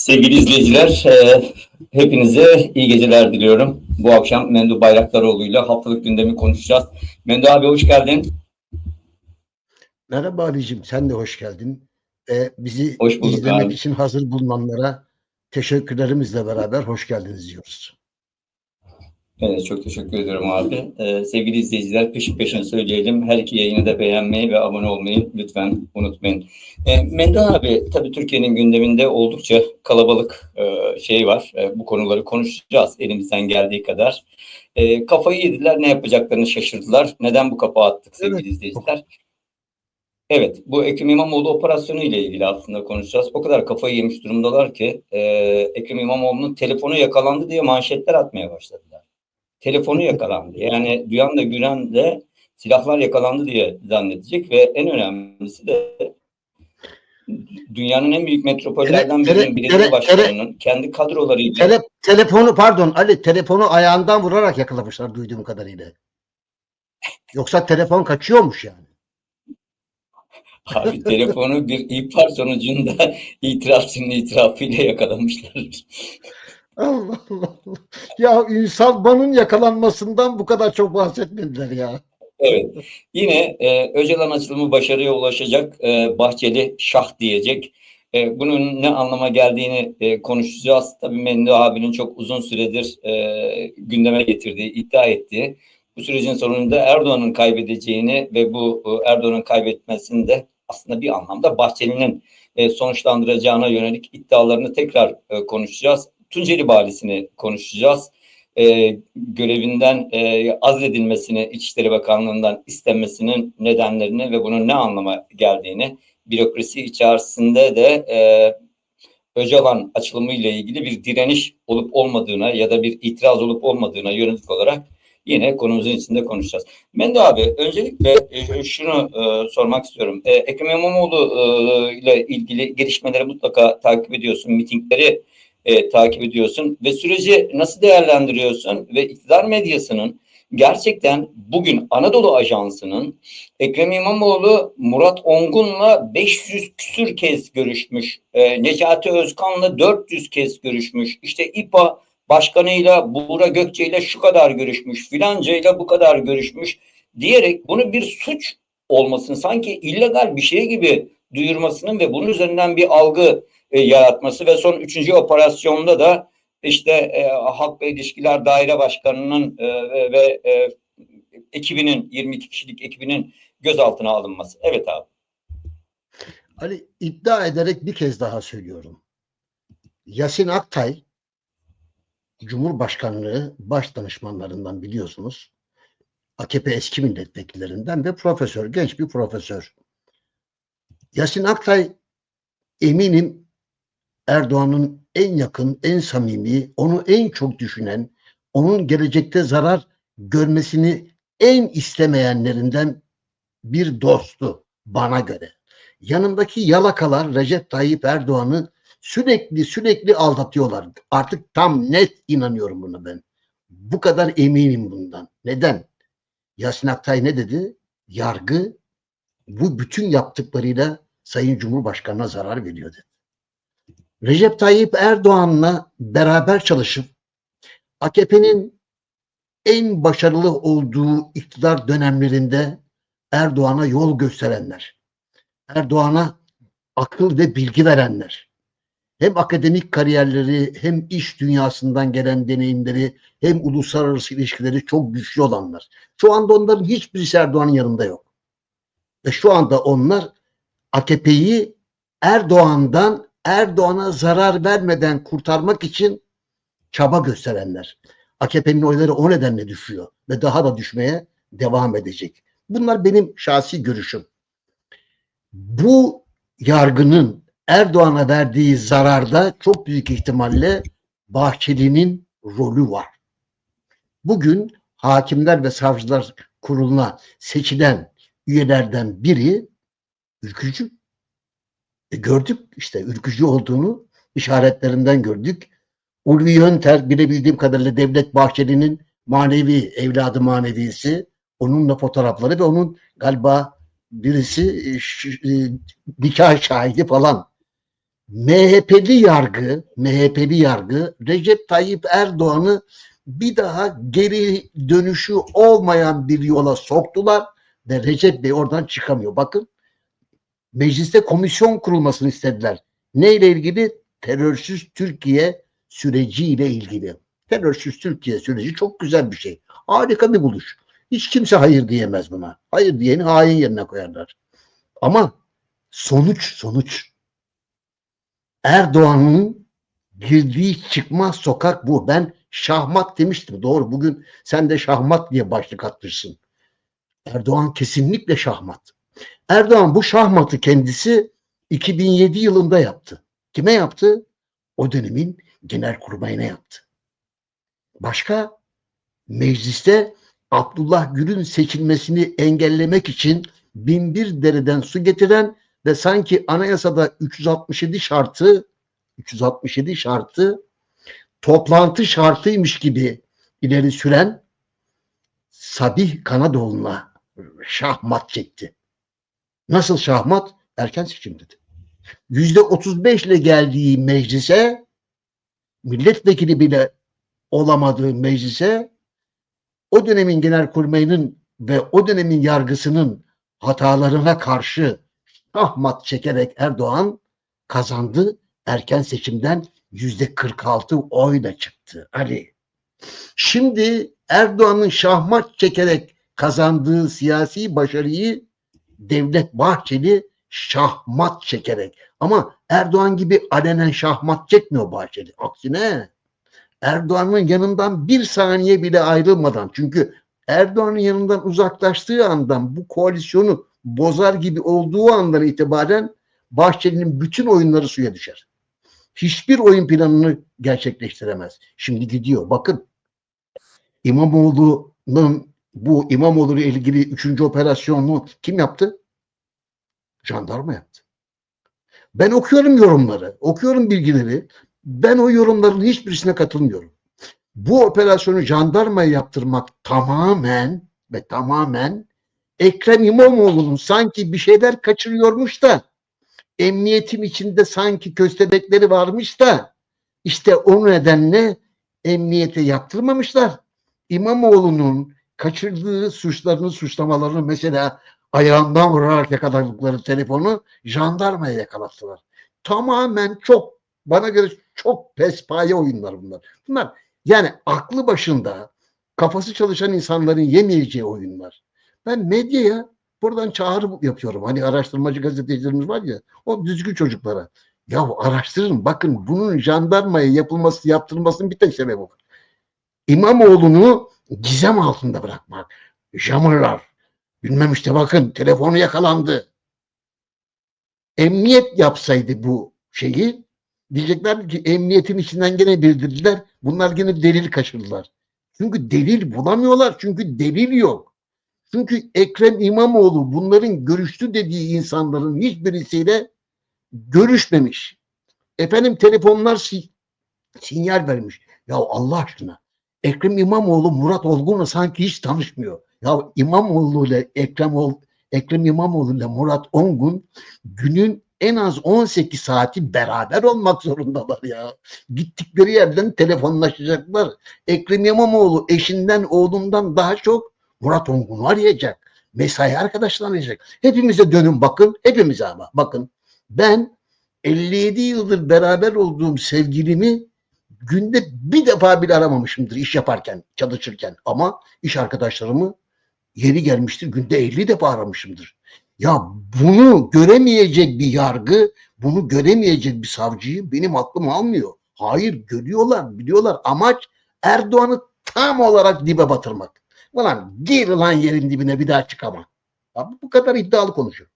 Sevgili izleyiciler, e, hepinize iyi geceler diliyorum. Bu akşam Mendo Bayraktaroğlu ile haftalık gündemi konuşacağız. Mendo abi hoş geldin. Merhaba Ali'cim, sen de hoş geldin. Ee, bizi Hoş bulduk izlemek abi. için hazır bulunanlara teşekkürlerimizle beraber hoş geldiniz diyoruz. Evet, çok teşekkür ederim abi. E, sevgili izleyiciler, peşin peşin söyleyelim. Her iki yayını da beğenmeyi ve abone olmayı lütfen unutmayın. E, Mendo abi, tabii Türkiye'nin gündeminde oldukça kalabalık e, şey var. E, bu konuları konuşacağız elimizden geldiği kadar. E, kafayı yediler, ne yapacaklarını şaşırdılar. Neden bu kapağı attık sevgili Evet. izleyiciler? Evet, bu Ekrem İmamoğlu operasyonu ile ilgili aslında konuşacağız. O kadar kafayı yemiş durumdalar ki e, Ekrem İmamoğlu'nun telefonu yakalandı diye manşetler atmaya başladılar. Telefonu yakalandı. Yani duyan da gülen de silahlar yakalandı diye zannedecek ve en önemlisi de dünyanın en büyük metropollerden Tele- birinin tele- belediye tele- başkanının kendi kadrolarıyla Tele, telefonu pardon Ali, telefonu ayağından vurarak yakalamışlar duyduğum kadarıyla. Yoksa telefon kaçıyormuş yani. abi telefonu bir ihbar sonucunda itirafçının itirafıyla yakalamışlar. Allah Allah. Ya insan banın yakalanmasından bu kadar çok bahsetmediler ya. Evet. Yine e, Öcalan açılımı başarıya ulaşacak. E, Bahçeli şah diyecek. E, bunun ne anlama geldiğini e, konuşacağız. Tabii Mendo abinin çok uzun süredir e, gündeme getirdiği, iddia ettiği bu sürecin sonunda Erdoğan'ın kaybedeceğini ve bu e, Erdoğan'ın kaybetmesini de aslında bir anlamda Bahçeli'nin e, sonuçlandıracağına yönelik iddialarını tekrar e, konuşacağız. Tunceli Valisi'ni konuşacağız e, görevinden e, azledilmesini İçişleri Bakanlığı'ndan istenmesinin nedenlerini ve bunun ne anlama geldiğini bürokrasi içerisinde de e, Öcalan açılımı ilgili bir direniş olup olmadığına ya da bir itiraz olup olmadığına yönelik olarak yine konumuzun içinde konuşacağız. Mendo abi öncelikle e, şunu e, sormak istiyorum. E, Ekrem İmamoğlu e, ile ilgili gelişmeleri mutlaka takip ediyorsun, mitingleri e, takip ediyorsun ve süreci nasıl değerlendiriyorsun ve iktidar medyasının gerçekten bugün Anadolu Ajansı'nın Ekrem İmamoğlu Murat Ongun'la 500 küsür kez görüşmüş, e, Necati Özkan'la 400 kez görüşmüş, işte İPA başkanıyla Buğra Gökçe'yle şu kadar görüşmüş, filancayla bu kadar görüşmüş diyerek bunu bir suç olmasını sanki illegal bir şey gibi duyurmasının ve bunun üzerinden bir algı e, yaratması ve son üçüncü operasyonda da işte e, Halk ve İlişkiler Daire Başkanı'nın e, ve e, ekibinin 22 kişilik ekibinin gözaltına alınması. Evet abi. Ali iddia ederek bir kez daha söylüyorum. Yasin Aktay Cumhurbaşkanlığı baş danışmanlarından biliyorsunuz. AKP eski milletvekillerinden ve profesör, genç bir profesör. Yasin Aktay eminim Erdoğan'ın en yakın, en samimi, onu en çok düşünen, onun gelecekte zarar görmesini en istemeyenlerinden bir dostu bana göre. Yanındaki yalakalar Recep Tayyip Erdoğan'ı sürekli sürekli aldatıyorlar. Artık tam net inanıyorum buna ben. Bu kadar eminim bundan. Neden? Yasin Aktay ne dedi? Yargı bu bütün yaptıklarıyla Sayın Cumhurbaşkanı'na zarar veriyor dedi. Recep Tayyip Erdoğan'la beraber çalışıp AKP'nin en başarılı olduğu iktidar dönemlerinde Erdoğan'a yol gösterenler, Erdoğan'a akıl ve bilgi verenler, hem akademik kariyerleri hem iş dünyasından gelen deneyimleri hem uluslararası ilişkileri çok güçlü olanlar. Şu anda onların hiçbirisi Erdoğan'ın yanında yok. Ve şu anda onlar AKP'yi Erdoğan'dan Erdoğan'a zarar vermeden kurtarmak için çaba gösterenler. AKP'nin oyları o nedenle düşüyor ve daha da düşmeye devam edecek. Bunlar benim şahsi görüşüm. Bu yargının Erdoğan'a verdiği zararda çok büyük ihtimalle Bahçeli'nin rolü var. Bugün Hakimler ve Savcılar Kurulu'na seçilen üyelerden biri ülkücü. E gördük işte ülkücü olduğunu işaretlerinden gördük. Ulvi Yönter bilebildiğim kadarıyla Devlet Bahçeli'nin manevi evladı manevisi onunla fotoğrafları ve onun galiba birisi e, e, nikah şahidi falan. MHP'li yargı, MHP'li yargı Recep Tayyip Erdoğan'ı bir daha geri dönüşü olmayan bir yola soktular ve Recep Bey oradan çıkamıyor. Bakın mecliste komisyon kurulmasını istediler. Neyle ilgili? Terörsüz Türkiye süreciyle ilgili. Terörsüz Türkiye süreci çok güzel bir şey. Harika bir buluş. Hiç kimse hayır diyemez buna. Hayır diyeni hain yerine koyarlar. Ama sonuç sonuç. Erdoğan'ın girdiği çıkmaz sokak bu. Ben şahmat demiştim. Doğru bugün sen de şahmat diye başlık atmışsın. Erdoğan kesinlikle şahmat. Erdoğan bu şahmatı kendisi 2007 yılında yaptı. Kime yaptı? O dönemin genelkurmayına yaptı. Başka mecliste Abdullah Gül'ün seçilmesini engellemek için binbir dereden su getiren ve sanki anayasada 367 şartı 367 şartı toplantı şartıymış gibi ileri süren Sabih Kanadoğlu'na şahmat çekti. Nasıl şahmat? Erken seçim dedi. Yüzde 35 ile geldiği meclise milletvekili bile olamadığı meclise o dönemin genelkurmayının ve o dönemin yargısının hatalarına karşı şahmat çekerek Erdoğan kazandı. Erken seçimden yüzde 46 oyla çıktı. Ali. Şimdi Erdoğan'ın şahmat çekerek kazandığı siyasi başarıyı Devlet Bahçeli şahmat çekerek ama Erdoğan gibi alenen şahmat çekmiyor Bahçeli. Aksine Erdoğan'ın yanından bir saniye bile ayrılmadan çünkü Erdoğan'ın yanından uzaklaştığı andan bu koalisyonu bozar gibi olduğu andan itibaren Bahçeli'nin bütün oyunları suya düşer. Hiçbir oyun planını gerçekleştiremez. Şimdi gidiyor. Bakın İmamoğlu'nun bu İmamoğlu ile ilgili üçüncü operasyonunu kim yaptı? Jandarma yaptı. Ben okuyorum yorumları, okuyorum bilgileri. Ben o yorumların hiçbirisine katılmıyorum. Bu operasyonu jandarmaya yaptırmak tamamen ve tamamen Ekrem İmamoğlu'nun sanki bir şeyler kaçırıyormuş da emniyetin içinde sanki köstebekleri varmış da işte o nedenle emniyete yaptırmamışlar. İmamoğlu'nun kaçırdığı suçlarını, suçlamalarını mesela ayağından vurarak yakaladıkları telefonu jandarmaya yakalattılar. Tamamen çok bana göre çok pespaye oyunlar bunlar. Bunlar yani aklı başında kafası çalışan insanların yemeyeceği oyunlar. Ben medyaya buradan çağrı yapıyorum. Hani araştırmacı gazetecilerimiz var ya o düzgün çocuklara. Ya araştırın bakın bunun jandarmaya yapılması yaptırılmasının bir tek sebebi var. İmamoğlu'nu gizem altında bırakmak. Jamırlar. Bilmem işte bakın telefonu yakalandı. Emniyet yapsaydı bu şeyi diyecekler ki emniyetin içinden gene bildirdiler. Bunlar gene delil kaçırdılar. Çünkü delil bulamıyorlar. Çünkü delil yok. Çünkü Ekrem İmamoğlu bunların görüştü dediği insanların hiçbirisiyle görüşmemiş. Efendim telefonlar si- sinyal vermiş. Ya Allah aşkına Ekrem İmamoğlu Murat Olgun'la sanki hiç tanışmıyor. Ya İmamoğlu ile Ekrem, Ol- Ekrem İmamoğlu ile Murat Olgun günün en az 18 saati beraber olmak zorundalar ya. Gittikleri yerden telefonlaşacaklar. Ekrem İmamoğlu eşinden oğlundan daha çok Murat Olgun'u arayacak. Mesai arkadaşlarını arayacak. Hepimize dönün bakın. Hepimize ama bakın. Ben 57 yıldır beraber olduğum sevgilimi günde bir defa bile aramamışımdır iş yaparken, çalışırken. Ama iş arkadaşlarımı yeri gelmiştir günde 50 defa aramışımdır. Ya bunu göremeyecek bir yargı, bunu göremeyecek bir savcıyı benim aklım almıyor. Hayır görüyorlar, biliyorlar. Amaç Erdoğan'ı tam olarak dibe batırmak. Ulan gir lan yerin dibine bir daha çıkamam. Ya bu kadar iddialı konuşuyor.